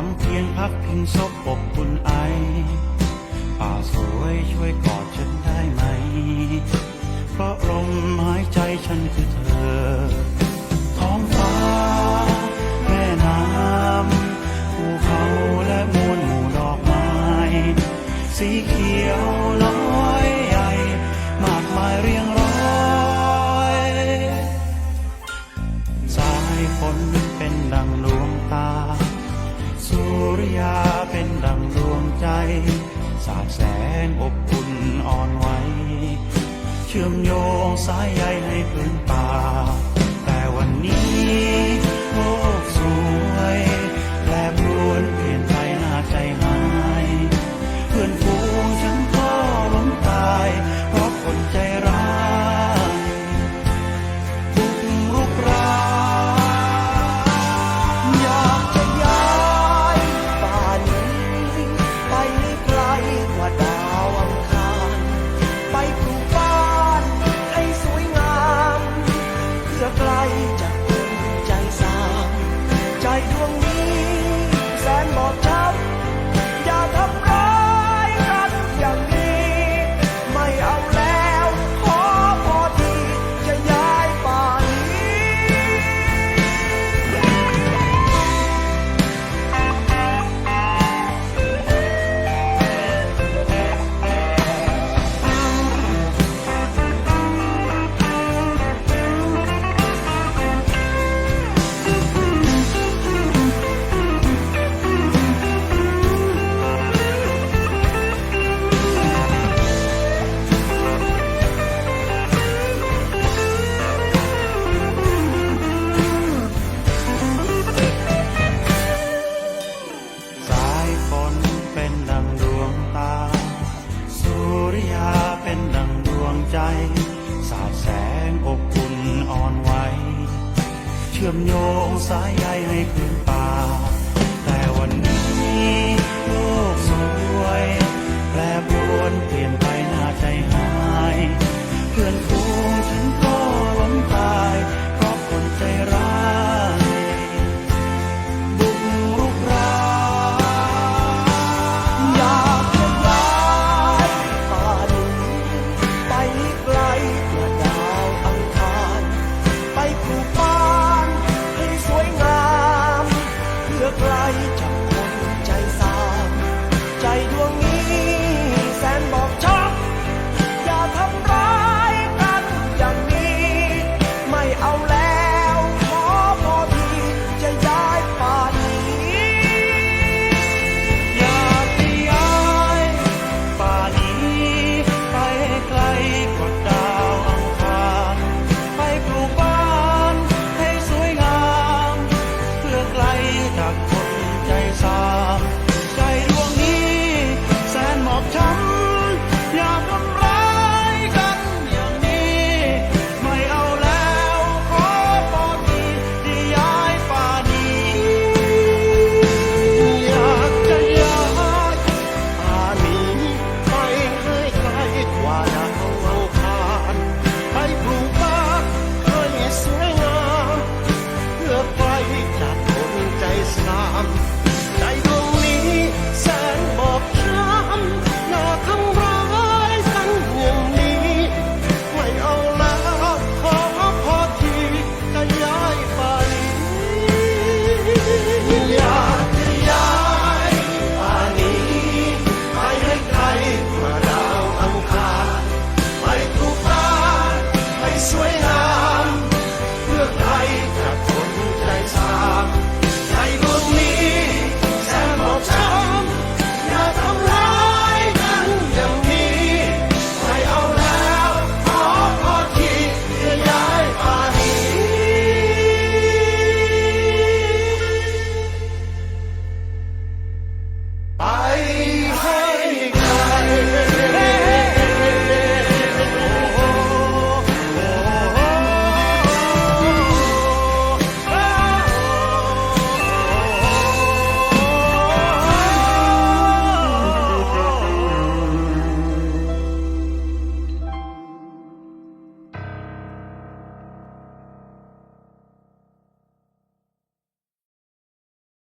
วังเพียงพักพิงศพปกคุณไอ ป่าสวยช่วยกอดฉันได้ไหม เพราะลมหายใจฉันคือเธอ งอบอุ่นอ่อนไหว เชื่อมโยงสายใยให้พื้น งอบอุ่นอ่อนไหวเชื่อมโยงสายใยให้พื้นป่า แต่วันนี้โลกสวยแปรปร